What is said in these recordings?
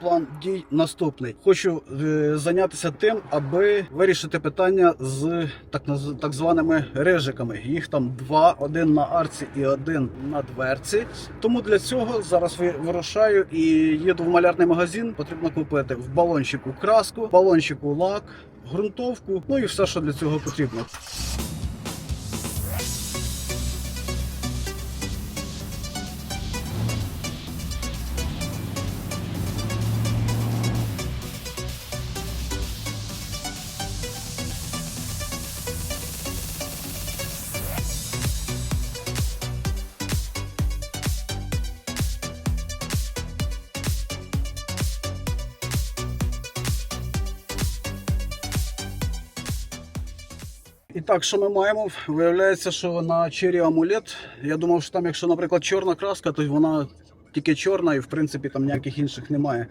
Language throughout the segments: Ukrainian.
План дій наступний. Хочу е, зайнятися тим, аби вирішити питання з так, так званими рижиками. Їх там два: один на арці і один на дверці. Тому для цього зараз вирушаю і їду в малярний магазин. Потрібно купити в балончику краску, балончику лак, ґрунтовку, ну і все, що для цього потрібно. І так, що ми маємо? Виявляється, що на чері амулет. Я думав, що там, якщо, наприклад, чорна краска, то вона тільки чорна і в принципі там ніяких інших немає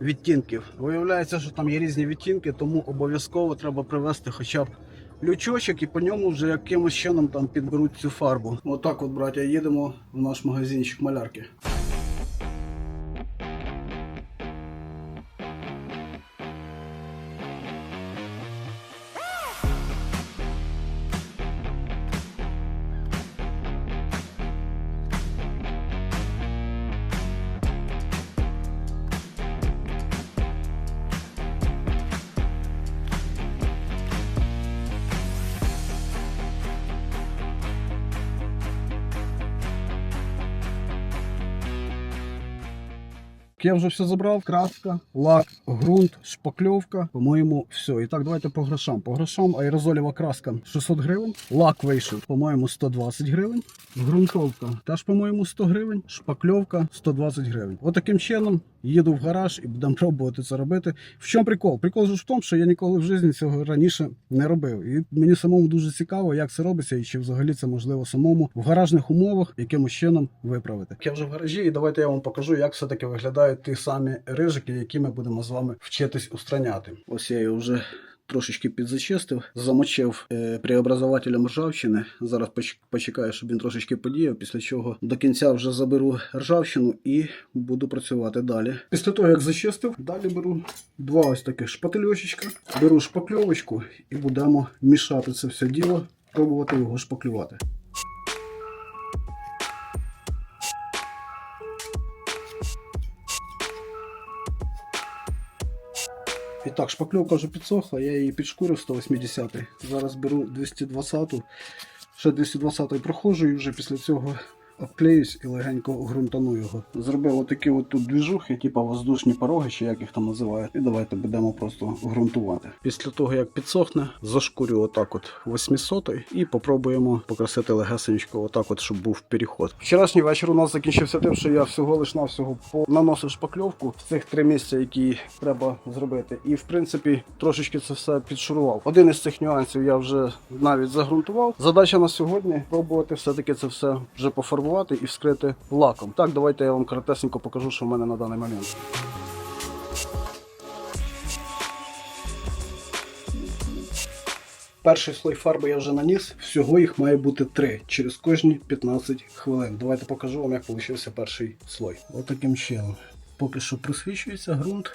відтінків. Виявляється, що там є різні відтінки, тому обов'язково треба привезти хоча б лючочок і по ньому вже якимось чином там підберуть цю фарбу. Отак, от, браття, їдемо в наш магазинчик малярки. Я вже все забрав. Краска, лак, ґрунт, шпакльовка. По-моєму, все. І так, давайте по грошам. По грошам аерозолєва краска 600 гривень. Лак вийшов, по-моєму, 120 гривень. Ґрунтовка теж, по-моєму, 100 гривень. Шпакльовка 120 гривень. Отаким чином їду в гараж і будемо пробувати це робити. В чому прикол? Прикол ж в тому, що я ніколи в житті цього раніше не робив. І мені самому дуже цікаво, як це робиться, і чи взагалі це можливо самому в гаражних умовах якимось чином виправити. Я вже в гаражі, і давайте я вам покажу, як все-таки виглядають ті самі рижики, які ми будемо з вами вчитись устраняти. Ось я його вже. Трошечки підзачистив, замочив е, преобразователем ржавчини. Зараз почекаю, щоб він трошечки подіяв, після чого до кінця вже заберу ржавчину і буду працювати далі. Після того, як зачистив, далі беру два ось таких шпательочечка, беру шпакльовочку і будемо мішати це все діло, пробувати його шпаклювати. Так, шпакльовка вже підсохла, я її підшкурив 180 Зараз беру 220 ще 220 проходжу і вже після цього обклеюсь і легенько ґрунтану його. Зробив отакі от тут двіжухи, типу воздушні пороги, чи як їх там називають. І давайте будемо просто ґрунтувати. Після того, як підсохне, зашкурю отак от 800 і попробуємо покрасити легесенько, отак от, щоб був переход. Вчорашній вечір у нас закінчився тим, що я всього лиш навсього наносив шпакльовку в цих три місця, які треба зробити. І в принципі трошечки це все підшурував. Один із цих нюансів я вже навіть загрунтував. Задача на сьогодні пробувати все-таки це все вже пофарбувати і вскрити лаком. Так, давайте я вам коротесенько покажу, що в мене на даний момент. Перший слой фарби я вже наніс. Всього їх має бути три через кожні 15 хвилин. Давайте покажу вам, як вийшов перший слой. Отаким чином. Поки що просвічується ґрунт,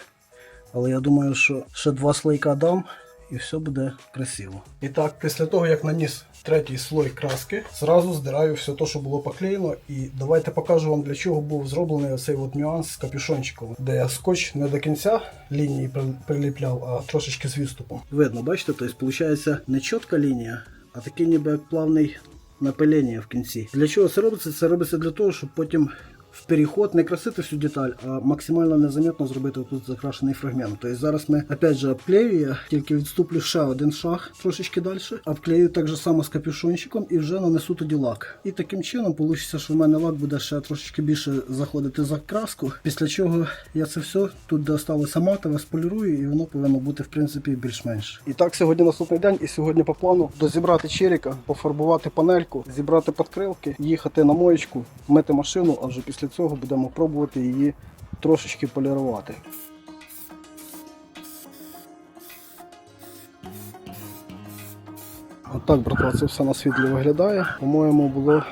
але я думаю, що ще два слойка дам і все буде красиво. І так, після того, як наніс третій слой краски, зразу здираю все те, що було поклеєно. І давайте покажу вам, для чого був зроблений цей от нюанс з капюшончиком, де я скотч не до кінця лінії приліпляв, а трошечки з відступом. Видно, бачите, тобто виходить не чітка лінія, а такий ніби як плавний напилення в кінці. Для чого це робиться? Це робиться для того, щоб потім в переход не красити всю деталь, а максимально незаметно зробити тут закрашений фрагмент. Тобто зараз ми опять же обклею, я тільки відступлю ще один шаг трошечки далі, обклею так же само з капюшончиком і вже нанесу тоді лак. І таким чином вийде, що в мене лак буде ще трошечки більше заходити за краску. Після чого я це все тут, де осталося матове, сполірую, і воно повинно бути в принципі більш-менш. І так сьогодні наступний день, і сьогодні по плану дозібрати черіка, пофарбувати панельку, зібрати подкрилки, їхати на моєчку, мити машину, а вже після цього будемо пробувати її трошечки полірувати. Отак, братва, це все на світлі виглядає. По-моєму, було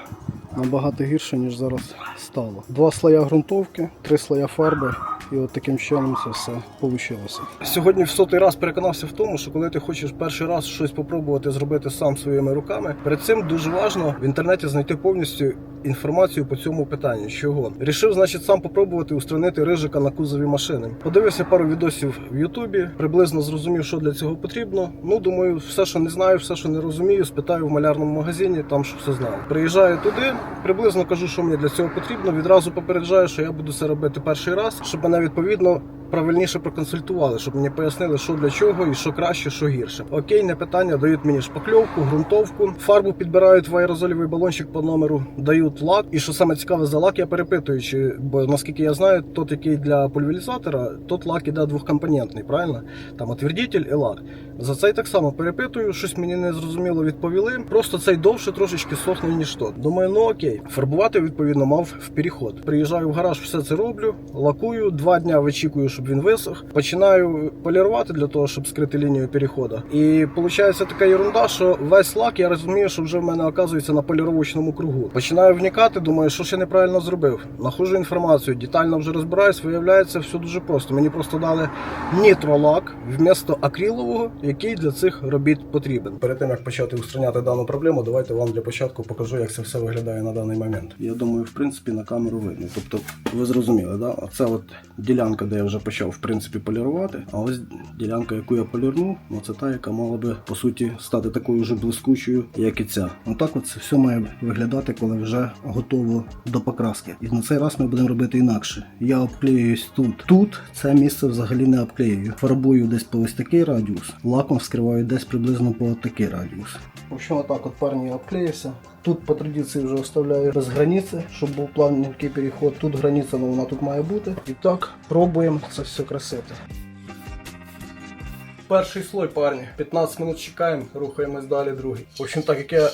набагато гірше, ніж зараз стало. Два слоя ґрунтовки, три слоя фарби і от таким чином це все вийшло. Сьогодні в сотий раз переконався в тому, що коли ти хочеш перший раз щось попробувати зробити сам своїми руками, перед цим дуже важливо в інтернеті знайти повністю інформацію по цьому питанню. Чого рішив, значить, сам попробувати устранити рижика на кузові машини. Подивився пару відосів в Ютубі, приблизно зрозумів, що для цього потрібно. Ну думаю, все, що не знаю, все, що не розумію, спитаю в малярному магазині, там що все знаю. Приїжджаю туди, приблизно кажу, що мені для цього потрібно. Відразу попереджаю, що я буду це робити перший раз, щоб мене відповідно. Правильніше проконсультували, щоб мені пояснили, що для чого і що краще, що гірше. Окей, не питання, дають мені шпакльовку, ґрунтовку, фарбу підбирають в аерозолівий балончик по номеру, дають лак. І що саме цікаве за лак, я перепитую, чи бо наскільки я знаю, тот, який для пульверізатора, тот лак іде двохкомпонентний, правильно? Там отвердитель і лак. За цей так само перепитую, щось мені не зрозуміло відповіли. Просто цей довше трошечки сохне, ніж тот. Думаю, ну окей. Фарбувати відповідно мав в переход. Приїжджаю в гараж, все це роблю, лакую, два дня вичікую, щоб він висох. Починаю полірувати для того, щоб скрити лінію переходу. І виходить така ерунда, що весь лак я розумію, що вже в мене оказується на поліровочному кругу. Починаю вникати, думаю, що я неправильно зробив. Нахожу інформацію, детально вже розбираюсь, виявляється, все дуже просто. Мені просто дали нітролак вмісто акрилового, який для цих робіт потрібен. Перед тим як почати устраняти дану проблему, давайте вам для початку покажу, як це все виглядає на даний момент. Я думаю, в принципі, на камеру видно. Тобто, ви зрозуміли, да? Оце от ділянка, де я вже почав в принципі полірувати. А ось ділянка, яку я полірнув, ну це та, яка мала би по суті стати такою ж блискучою, як і ця. Отак от все має виглядати, коли вже готово до покраски. І на цей раз ми будемо робити інакше. Я обклеююсь тут. Тут це місце взагалі не обклеюю. Фарбую десь по ось такий радіус, лаком вскриваю десь приблизно по такий радіус. В общем, отак от парні обклеївся. Тут по традиції вже оставляю без границі, щоб був плавненький переход. Тут границя, але вона тут має бути. І так, пробуємо це все красити. Перший слой, парні. 15 минут чекаємо, рухаємось далі, другий. В общем, так як я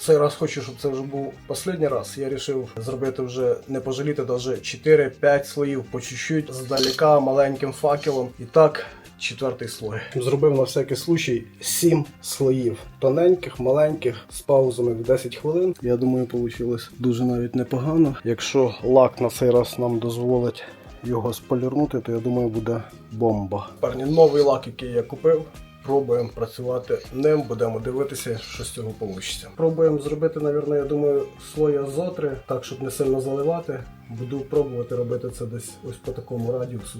цей раз хочу, щоб це вже був останній раз, я вирішив зробити вже не пожаліти навіть 4-5 слоїв по чуть-чуть, здалека, маленьким факелом. І так, четвертий слой. Зробив на всякий случай 7 слоїв. Тоненьких, маленьких, з паузами в 10 хвилин. Я думаю, вийшло дуже навіть непогано. Якщо лак на цей раз нам дозволить його сполірнути, то я думаю, буде бомба. Парні, новий лак, який я купив. Пробуємо працювати ним, будемо дивитися, що з цього вийде. Пробуємо зробити, мабуть, я думаю, слой азотри, так, щоб не сильно заливати. Буду пробувати робити це десь ось по такому радіусу.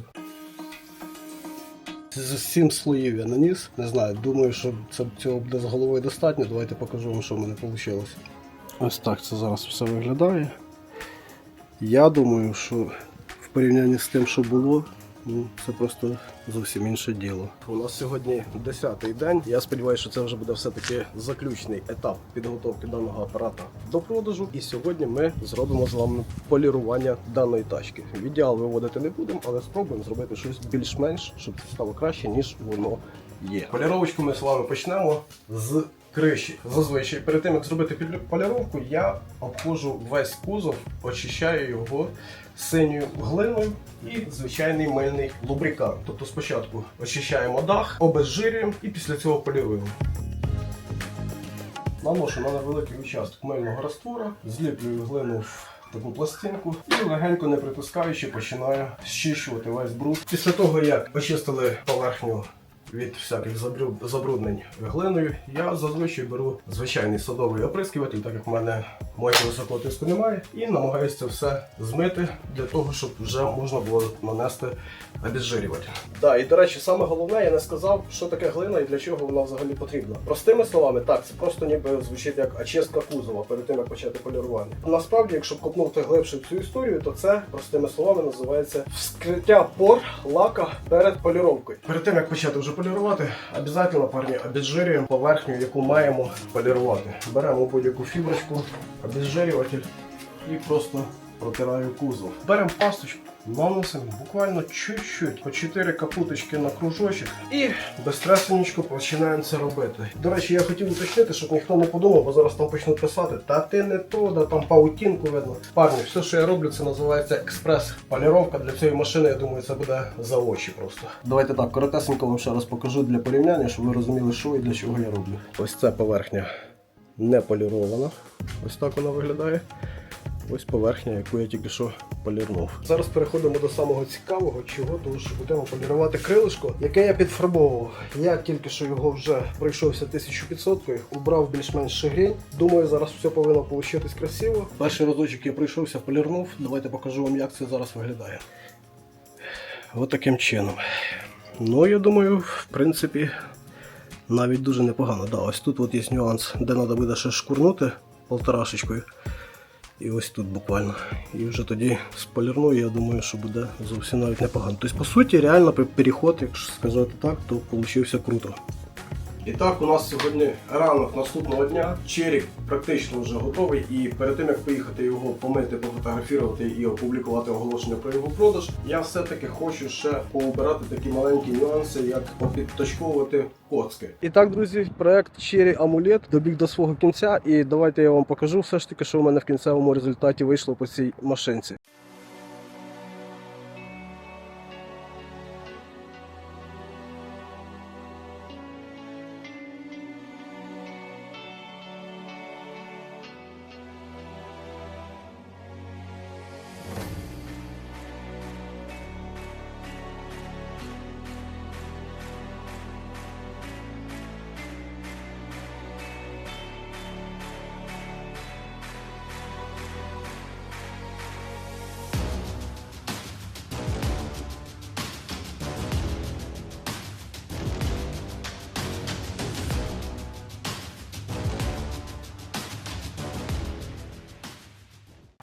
З сім слоїв я наніс. Не знаю, думаю, що це цього буде з головою достатньо. Давайте покажу вам, що в мене вийшло. Ось так це зараз все виглядає. Я думаю, що в порівнянні з тим, що було, ну, це просто зовсім інше діло. У нас сьогодні 10-й день. Я сподіваюся, що це вже буде все-таки заключний етап підготовки даного апарата до продажу. І сьогодні ми зробимо з вами полірування даної тачки. В ідеал виводити не будемо, але спробуємо зробити щось більш-менш, щоб стало краще, ніж воно є. Поліровочку ми з вами почнемо з криші. Зазвичай перед тим як зробити пілі- поліровку, я обходжу весь кузов, очищаю його синьою глиною і звичайний мильний лубрикант. Тобто спочатку очищаємо дах, обезжирюємо і після цього поліруємо. Наношу на невеликий участок мильного раствора, зліплюю глину в таку пластинку і легенько не притискаючи починаю зчищувати весь бруд. Після того, як очистили поверхню від всяких забруднень глиною, я зазвичай беру звичайний садовий оприскуватель, так як в мене мойки високого тиску немає, і намагаюся це все змити для того, щоб вже можна було нанести обезжирюватель. Так, і до речі, саме головне, я не сказав, що таке глина і для чого вона взагалі потрібна. Простими словами, так, це просто ніби звучить як очистка кузова перед тим, як почати полірування. Насправді, якщо копнути глибше цю історію, то це простими словами називається вскриття пор лака перед поліровкою. Перед тим як почати вже полірувати, обов'язково парні обезжирюємо поверхню, яку маємо полірувати. Беремо будь-яку фіброчку, обезжирюватель і просто протираю кузов. Беремо пасточку, наносимо буквально чуть-чуть по 4 капуточки на кружочок і безстресенечко починаємо це робити. До речі, я хотів уточнити, щоб ніхто не подумав, бо зараз там почнуть писати, та ти не то, да там паутінку видно. Парні, все, що я роблю, це називається експрес-поліровка. Для цієї машини, я думаю, це буде за очі просто. Давайте так, коротесенько вам ще раз покажу для порівняння, щоб ви розуміли, що і для чого я роблю. Ось ця поверхня не полірована. Ось так вона виглядає. Ось поверхня, яку я тільки що полірнув. Зараз переходимо до самого цікавого, чого що будемо полірувати крилишко, яке я підфарбовував. Я тільки що його вже пройшовся 1500 убрав більш-менш шигрень. Думаю, зараз все повинно получитись красиво. Перший разочок я пройшовся, полірнув. Давайте покажу вам, як це зараз виглядає. Ось таким чином. Ну, я думаю, в принципі, навіть дуже непогано. Да, ось тут от є нюанс, де треба буде ще шкурнути полторашечкою. І ось тут буквально. І вже тоді сполірну, я думаю, що буде зовсім навіть непогано. Тобто, по суті, реально переход, якщо сказати так, то вийшло круто. І так, у нас сьогодні ранок наступного дня. Черік практично вже готовий. І перед тим як поїхати його помити, пофотографувати і опублікувати оголошення про його продаж, я все-таки хочу ще поубирати такі маленькі нюанси, як попідточковувати коцки. І так, друзі, проект Cherry Amulet добіг до свого кінця. І давайте я вам покажу все ж таки, що в мене в кінцевому результаті вийшло по цій машинці.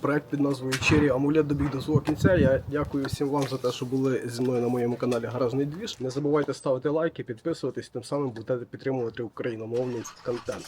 Проект під назвою Черрі Амулет добіг до свого кінця. Я дякую всім вам за те, що були зі мною на моєму каналі Гаражний Двіж. Не забувайте ставити лайки, підписуватись, тим самим будете підтримувати україномовний контент.